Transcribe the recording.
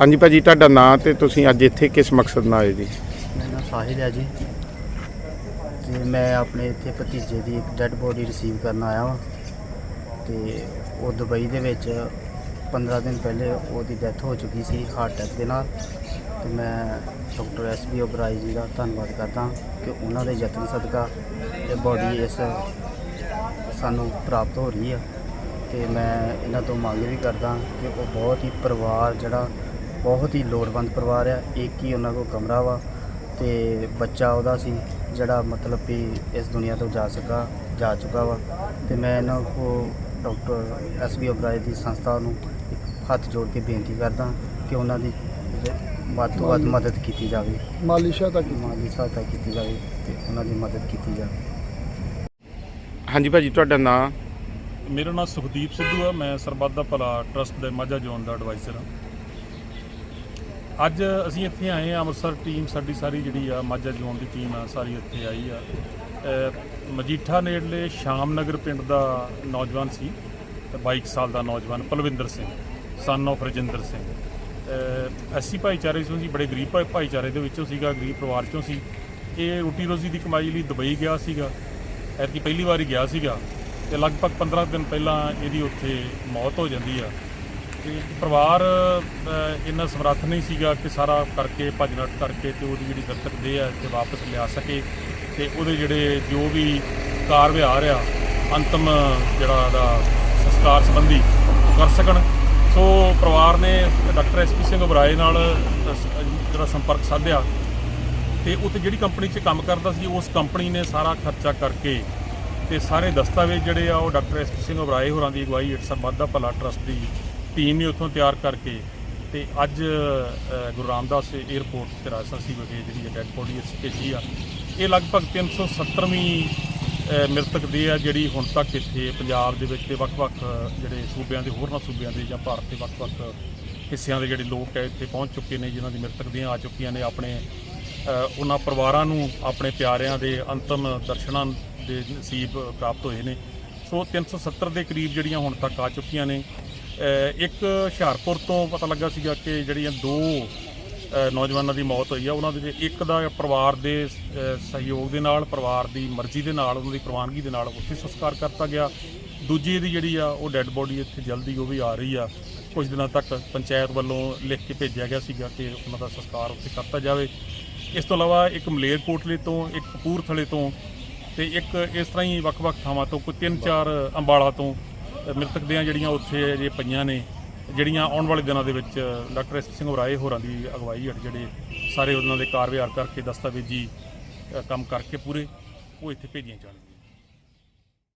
ਹਾਂਜੀ ਭਾਜੀ, ਤੁਹਾਡਾ ਨਾਂ ਤੇ ਤੁਸੀਂ ਅੱਜ ਇੱਥੇ ਕਿਸ ਮਕਸਦ ਨਾਲ ਆਏ ਜੀ? ਮੇਰਾ ਨਾਮ ਸਾਹਿਲ ਹੈ ਜੀ। ਤੇ ਮੈਂ ਆਪਣੇ ਇੱਥੇ ਭਤੀਜੇ ਦੀ ਇੱਕ ਡੈੱਡ ਬੋਡੀ ਰਿਸੀਵ ਕਰਨ ਆਇਆ ਵਾਂ। ਤੇ ਉਹ ਦੁਬਈ ਦੇ ਵਿੱਚ 15 ਦਿਨ ਪਹਿਲੇ ਉਹਦੀ ਡੈਥ ਹੋ ਚੁੱਕੀ ਸੀ ਹਾਰਟ ਅਟੈਕ ਦੇ ਨਾਲ। ਤੇ ਮੈਂ ਡਾਕਟਰ ਐਸ ਬੀ ਓਬਰਾਈ ਜੀ ਦਾ ਧੰਨਵਾਦ ਕਰਦਾ ਕਿ ਉਹਨਾਂ ਦੇ ਯਤਨ ਸਦਕਾ ਇਹ ਬੋਡੀ ਇਸ ਸਾਨੂੰ ਪ੍ਰਾਪਤ ਹੋ ਰਹੀ ਆ। ਤੇ ਮੈਂ ਇਹਨਾਂ ਤੋਂ ਮੰਗ ਵੀ ਕਰਦਾ ਕਿ ਉਹ ਬਹੁਤ ਹੀ ਪਰਿਵਾਰ ਜਿਹੜਾ ਬਹੁਤ ਹੀ ਲੋੜਵੰਦ ਪਰਿਵਾਰ ਆ ਇੱਕ ਹੀ ਉਹਨਾਂ ਕੋਲ ਕਮਰਾ ਵਾ ਤੇ ਬੱਚਾ ਉਹਦਾ ਸੀ ਜਿਹੜਾ ਮਤਲਬ ਵੀ ਇਸ ਦੁਨੀਆ ਤੋਂ ਜਾ ਸਕਾ ਜਾ ਚੁੱਕਾ ਵਾ। ਤੇ ਮੈਂ ਇਹਨਾਂ ਕੋ ਡਾਕਟਰ ਐਸ ਬੀ ਓਬਰਾਏ ਦੀ ਸੰਸਥਾ ਨੂੰ ਇੱਕ ਹੱਥ ਜੋੜ ਕੇ ਬੇਨਤੀ ਕਰਦਾ ਕਿ ਉਹਨਾਂ ਦੀ ਵੱਧ ਤੋਂ ਵੱਧ ਮਦਦ ਕੀਤੀ ਜਾਵੇ। ਮਾਲੀ ਸਹਾਇਤਾ ਕੀਤੀ। ਮਾਲੀ ਸਹਾਇਤਾ ਕੀਤੀ ਜਾਵੇ ਤੇ ਉਹਨਾਂ ਦੀ ਮਦਦ ਕੀਤੀ ਜਾਵੇ। ਹਾਂਜੀ ਭਾਜੀ ਤੁਹਾਡਾ ਨਾਂ? ਮੇਰਾ ਨਾਮ ਸੁਖਦੀਪ ਸਿੱਧੂ ਆ ਮੈਂ ਸਰਬੱਤ ਦਾ ਭਲਾ ਟਰਸਟ ਦੇ ਮਾਝਾ ਜ਼ੋਨ ਦਾ ਐਡਵਾਈਜ਼ਰ ਹਾਂ ਅੱਜ ਅਸੀਂ ਇੱਥੇ ਆਏ ਆ ਅੰਮ੍ਰਿਤਸਰ ਟੀਮ ਸਾਡੀ ਸਾਰੀ ਜਿਹੜੀ ਆ, ਮਾਝਾ ਜ਼ੋਨ ਦੀ ਟੀਮ ਆ, ਸਾਰੀ ਇੱਥੇ ਆਈ ਆ। ਮਜੀਠਾ ਨੇੜਲੇ ਸ਼ਾਮ ਨਗਰ ਪਿੰਡ ਦਾ ਨੌਜਵਾਨ ਸੀ, ਤੇ 22 ਸਾਲ ਦਾ ਨੌਜਵਾਨ ਪਲਵਿੰਦਰ ਸਿੰਘ ਸਨ of ਰਜਿੰਦਰ ਸਿੰਘ। ਐਸੀ ਭਾਈਚਾਰੇ ਚੋਂ ਸੀ, ਬੜੇ ਗਰੀਬ ਭਾਈ- ਭਾਈਚਾਰੇ ਦੇ ਵਿੱਚੋਂ ਸੀਗਾ, ਗਰੀਬ ਪਰਿਵਾਰ ਚੋਂ ਸੀ। ਇਹ ਰੋਟੀ ਰੋਜ਼ੀ ਦੀ ਕਮਾਈ ਲਈ ਦੁਬਈ ਗਿਆ ਸੀਗਾ, ਐਤਕੀ ਪਹਿਲੀ ਵਾਰੀ ਗਿਆ ਸੀਗਾ, ਤੇ ਲਗਭਗ 15 ਦਿਨ ਪਹਿਲਾਂ ਇਹਦੀ ਉੱਥੇ ਮੌਤ ਹੋ ਜਾਂਦੀ ਆ। ਤੇ ਪਰਿਵਾਰ ਇੰਨਾ ਸਮਰੱਥ ਨਹੀਂ ਸੀਗਾ ਕਿ ਸਾਰਾ ਕਰਕੇ ਭੱਜ ਨੱਠ ਕਰਕੇ ਤੇ ਉਹਦੀ ਜਿਹੜੀ ਦਰਤਕ ਦੇ ਆ ਤੇ ਵਾਪਸ ਲਿਆ ਸਕੇ ਤੇ ਉਹਦੇ ਜਿਹੜੇ ਜੋ ਵੀ ਕਾਰ ਵਿਹਾਰ ਆ, ਅੰਤਮ ਜਿਹੜਾ ਉਹਦਾ ਸੰਸਕਾਰ ਸੰਬੰਧੀ ਉਹ ਕਰ ਸਕਣ। ਸੋ ਪਰਿਵਾਰ ਨੇ ਡਾਕਟਰ ਐਸਪੀ ਸਿੰਘ ਉਬਰਾਏ ਨਾਲ ਜਿਹੜਾ ਸੰਪਰਕ ਸਾਧਿਆ ਤੇ ਉੱਥੇ ਜਿਹੜੀ ਕੰਪਨੀ 'ਚ ਕੰਮ ਕਰਦਾ ਸੀ, ਉਸ ਕੰਪਨੀ ਨੇ ਸਾਰਾ ਖਰਚਾ ਕਰਕੇ ਤੇ ਸਾਰੇ ਦਸਤਾਵੇਜ਼ ਜਿਹੜੇ ਆ ਉਹ ਡਾਕਟਰ ਐਸਪੀ ਸਿੰਘ ਉਬਰਾਏ ਹੋਰਾਂ ਦੀ ਅਗਵਾਈ ਹੇਠ ਸਰਬੱਤ ਭਲਾ ਟਰਸਟ ਦੀ ਟੀਮ ਨੇ ਉੱਥੋਂ ਤਿਆਰ ਕਰਕੇ ਤੇ ਅੱਜ ਗੁਰੂ ਰਾਮਦਾਸ 에ਅਰਪੋਰਟ ਤੇ ਸੀ ਵਿਖੇ ਜਿਹੜੀ ਹੈ ਡੈਡ ਬੋਡੀ ਅਸੀਂ ਭੇਜੀ ਆ। ਇਹ ਲਗਭਗ 370ਵੀਂ ਅ, ਮ੍ਰਿਤਕ ਦੇ ਆ ਜਿਹੜੀ ਹੁਣ ਤੱਕ ਇੱਥੇ ਪੰਜਾਬ ਦੇ ਵਿੱਚ ਤੇ ਵੱਖ-ਵੱਖ ਜਿਹੜੇ ਸੂਬਿਆਂ ਦੇ ਹੋਰਨਾਂ ਸੂਬਿਆਂ ਦੇ ਜਾਂ ਭਾਰਤ ਦੇ ਵੱਖ-ਵੱਖ ਹਿੱਸਿਆਂ ਦੇ ਜਿਹੜੇ ਲੋਕ ਹੈ ਇੱਥੇ ਪਹੁੰਚ ਚੁੱਕੇ ਨੇ ਜਿਨ੍ਹਾਂ ਦੀ ਮ੍ਰਿਤਕ ਦੀਆਂ ਆ ਚੁੱਕੀਆਂ ਨੇ ਆਪਣੇ ਉਹਨਾਂ ਪਰਿਵਾਰਾਂ ਨੂੰ ਆਪਣੇ ਪਿਆਰਿਆਂ ਦੇ ਅੰਤਮ ਦਰਸ਼ਨਾਂ ਦੇ ਨਸੀਬ ਪ੍ਰਾਪਤ ਹੋਏ ਨੇ। ਸੋ 370 ਦੇ ਕਰੀਬ ਜਿਹੜੀਆਂ ਹੁਣ ਤੱਕ ਆ ਚੁੱਕੀਆਂ ਨੇ। ਇੱਕ ਹੁਸ਼ਿਆਰਪੁਰ ਤੋਂ ਪਤਾ ਲੱਗਾ ਸੀਗਾ ਕਿ ਜਿਹੜੀਆਂ ਦੋ ਨੌਜਵਾਨਾਂ ਦੀ ਮੌਤ ਹੋਈ ਆ, ਉਹਨਾਂ ਦੇ ਇੱਕ ਦਾ ਪਰਿਵਾਰ ਦੇ ਸਹਿਯੋਗ ਦੇ ਨਾਲ, ਪਰਿਵਾਰ ਦੀ ਮਰਜ਼ੀ ਦੇ ਨਾਲ, ਉਹਨਾਂ ਦੀ ਪ੍ਰਵਾਨਗੀ ਦੇ ਨਾਲ ਉੱਥੇ ਸੰਸਕਾਰ ਕਰਤਾ ਗਿਆ। ਦੂਜੀ ਦੀ ਜਿਹੜੀ ਆ, ਉਹ ਡੈੱਡ ਬੋਡੀ ਇੱਥੇ ਜਲਦੀ ਉਹ ਵੀ ਆ ਰਹੀ ਆ। ਕੁਝ ਦਿਨਾਂ ਤੱਕ ਪੰਚਾਇਤ ਵੱਲੋਂ ਲਿਖ ਕੇ ਭੇਜਿਆ ਗਿਆ ਸੀਗਾ ਕਿ ਉਹਨਾਂ ਦਾ ਸੰਸਕਾਰ ਉੱਥੇ ਕਰਤਾ ਜਾਵੇ। ਇਸ ਤੋਂ ਇਲਾਵਾ ਇੱਕ ਮਲੇਰਕੋਟਲੇ ਤੋਂ, ਇੱਕ ਕਪੂਰਥਲੇ ਤੋਂ ਤੇ ਇੱਕ ਇਸ ਤਰ੍ਹਾਂ ਹੀ ਵੱਖ-ਵੱਖ ਥਾਵਾਂ ਤੋਂ, ਕੋਈ ਤਿੰਨ ਚਾਰ ਅੰਬਾਲਾ ਤੋਂ ਮ੍ਰਿਤਕ ਦੀਆਂ ਜਿਹੜੀਆਂ ਉੱਥੇ ਜੇ ਪਈਆਂ ਨੇ, ਜਿਹੜੀਆਂ ਆਉਣ ਵਾਲੇ ਦਿਨਾਂ ਦੇ ਵਿੱਚ, ਡਾਕਟਰ ਐਸ ਸਿੰਘ ਉਰਾਏ ਹੋਰਾਂ ਦੀ ਅਗਵਾਈ ਹੇਠ ਜਿਹੜੇ ਸਾਰੇ ਉਹਨਾਂ ਦੇ ਕਾਰ ਵਿਹਾਰ ਕਰਕੇ ਦਸਤਾਵੇਜ਼ੀ ਕੰਮ ਕਰਕੇ ਪੂਰੇ, ਉਹ ਇੱਥੇ ਭੇਜੀਆਂ ਜਾਣਗੀਆਂ।